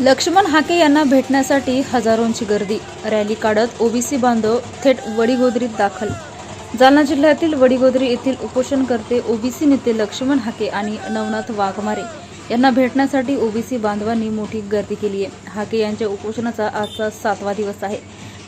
लक्ष्मण हाके यांना भेटण्यासाठी हजारोंची गर्दी. रॅली काढत ओबीसी बांधव थेट वडीगोद्रीत दाखल. जालना जिल्ह्यातील वडीगोद्री येथील उपोषणकर्ते ओबीसी नेते लक्ष्मण हाके आणि नवनाथ वाघमारे यांना भेटण्यासाठी ओबीसी बांधवांनी मोठी गर्दी केली आहे. हाके यांच्या उपोषणाचा आजचा सातवा दिवस आहे.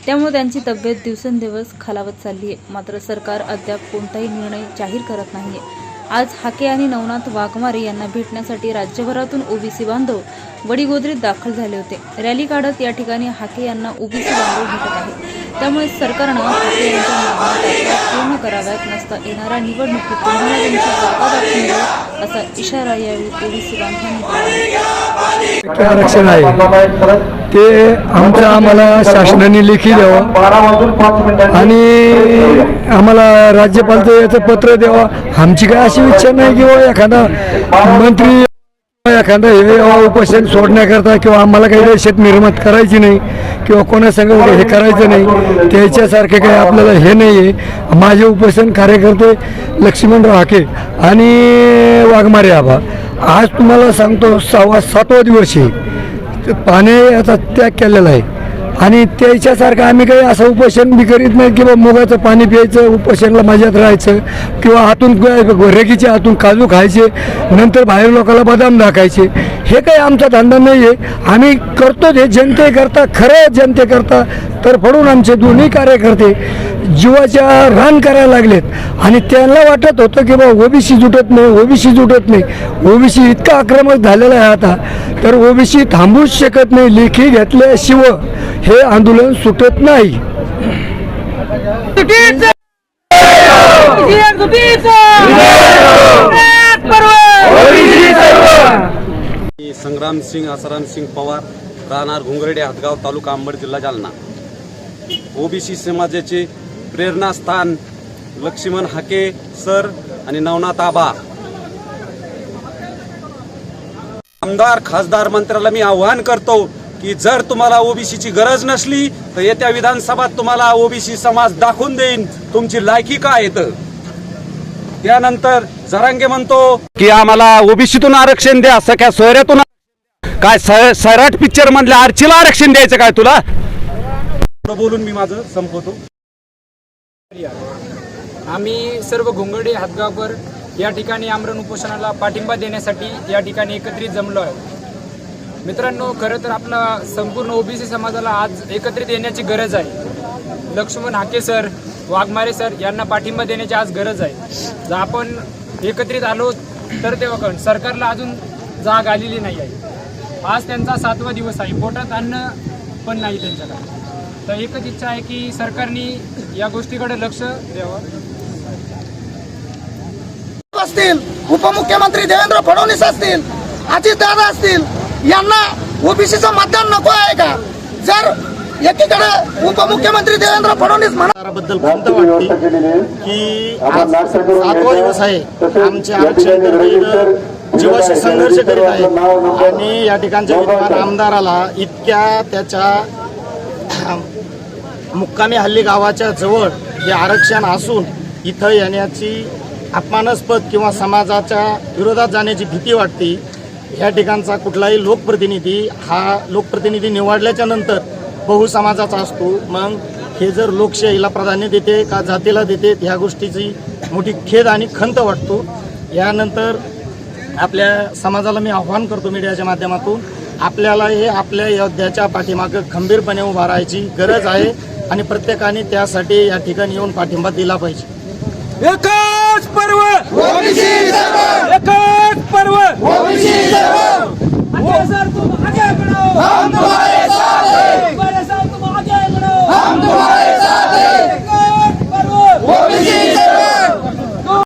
त्यामुळे त्यांची तब्येत दिवसेंदिवस खालावत चालली आहे. मात्र सरकार अद्याप कोणताही निर्णय जाहीर करत नाहीये. आज हाके आणि नवनाथ वाघमारे यांना भेटण्यासाठी राज्यभरातून ओबीसी बांधव वडीगोद्रीत दाखल झाले होते. रॅली काढत या ठिकाणी हाके यांना ओबीसी बांधव भेटत आहे त्यामुळे सरकारनं हाके यांच्या मागण्या पूर्ण कराव्यात नसता येणाऱ्या निवडणुकीत तुम्हाला त्यांची जागा दाखवून इशारा यावेळी ओबीसी आरक्षण आहे? ते आमचं आम्हाला शासनाने लेखी द्यावं. आणि आम्हाला राज्यपालचं याचं पत्र द्यावं. आमची काय अशी इच्छा नाही किंवा एखादा मंत्री एखादा हे उपोषण सोडण्याकरता किंवा आम्हाला काही शेत निर्माण करायची नाही किंवा कोणासंग हे करायचं नाही. त्याच्यासारखे काही आपल्याला हे नाही आहे माझे उपोषण कार्यकर्ते लक्ष्मणराव हाके आणि वाघमारे आबा. आज तुम्हाला सांगतो सहावा सातवा दिवस आहे पाण्याचा त्याग केलेला आहे. आणि त्याच्यासारखं आम्ही काही असं उपोषण बी करीत नाही किंवा मुगाचं पाणी प्यायचं उपोषणला मजात राहायचं किंवा हातून रेगीचे हातून काजू खायचे नंतर बाहेर लोकांना बदाम दाखायचे. हे काही आमचा धंदा नाही आहे आम्ही करतो हे जनतेकरता खरं जनतेकरता तर पडून आमचे दोन्ही कार्यकर्ते जीवाच्या रान करायला लागलेत. आणि त्यांना वाटत होतं की बा ओबीसी जुटत नाही ओबीसी जुटत नाही. ओबीसी इतका आक्रमक झालेला आहे आता. तर ओबीसी थांबूच शकत नाही लेखी घेतल्याशिवाय हे आंदोलन सुटत नाही. संग्राम सिंग आसाराम सिंग पवार राहणार घुंगरडे हातगाव तालुका अंबड जिल्हा जालना. ओबीसी समाजाचे प्रेरणास्थान लक्ष्मण हाके सर आणि नवनाथ आबा. आमदार खासदार मंत्र्याला मी आव्हान करतो की जर तुम्हाला ओबीसीची गरज नसली तर येत्या विधानसभेत तुम्हाला ओबीसी समाज दाखवून देईन तुमची लायकी काय येतं त्यानंतर झरांगे म्हणतो की आम्हाला ओबीसीतून आरक्षण द्या सख्या सोयऱ्यातून काय स- सैराट पिक्चर मधल्या आरचीला आरक्षण द्यायचं काय तुला? बोलून मी माझं संपवतो. आम्ही सर्व घोंगडे हातगावकर या ठिकाणी आमरण उपोषणाला पाठिंबा देण्यासाठी या ठिकाणी एकत्रित जमलो आहे. मित्रांनो खरं तर आपला संपूर्ण ओबीसी समाजाला आज एकत्रित येण्याची गरज आहे. लक्ष्मण हाके सर वाघमारे सर यांना पाठिंबा देण्याची आज गरज आहे. जर आपण एकत्रित आलो तर तेव्हा कारण सरकारला अजून जाग आलेली नाही आहे. आज त्यांचा सातवा दिवस आहे. पोटात अन्न पण नाही त्यांच्याकडे. तर एकच इच्छा आहे की सरकारने या गोष्टीकडे लक्ष द्यावं. असतील उपमुख्यमंत्री देवेंद्र फडणवीस असतील अजितदादा असतील यांना ओबीसीचं मतदान नको आहे का? जर एकीकडे उपमुख्यमंत्री देवेंद्र फडणवीस म्हणा बद्दल खंत वाटते की आज सातवा दिवस आहे. आमचे आरक्षण जीवाशी संघर्ष करीत आहे. आणि या ठिकाणच्या विद्यमान आमदाराला इतक्या त्याच्या मुक्कामी हल्ली गावाच्या जवळ हे आरक्षण असून इथं येण्याची अपमानास्पद किंवा समाजाच्या विरोधात जाण्याची भीती वाटते. ह्या ठिकाणचा कुठलाही लोकप्रतिनिधी हा लोकप्रतिनिधी निवडल्याच्या नंतर बहुसमाजाचा असतो. मग हे जर लोकशाहीला प्राधान्य देते का जातीला देते ह्या गोष्टीची मोठी खेद आणि खंत वाटतो. यानंतर आपल्या समाजाला मी आव्हान करतो मीडियाच्या माध्यमातून. आपल्याला हे आपल्या योद्ध्याच्या पाठीमागं खंबीरपणे उभा राहायची गरज आहे. आणि प्रत्येकाने त्यासाठी या ठिकाणी येऊन पाठिंबा दिला पाहिजे. एकच पर्व! एकच पर्व!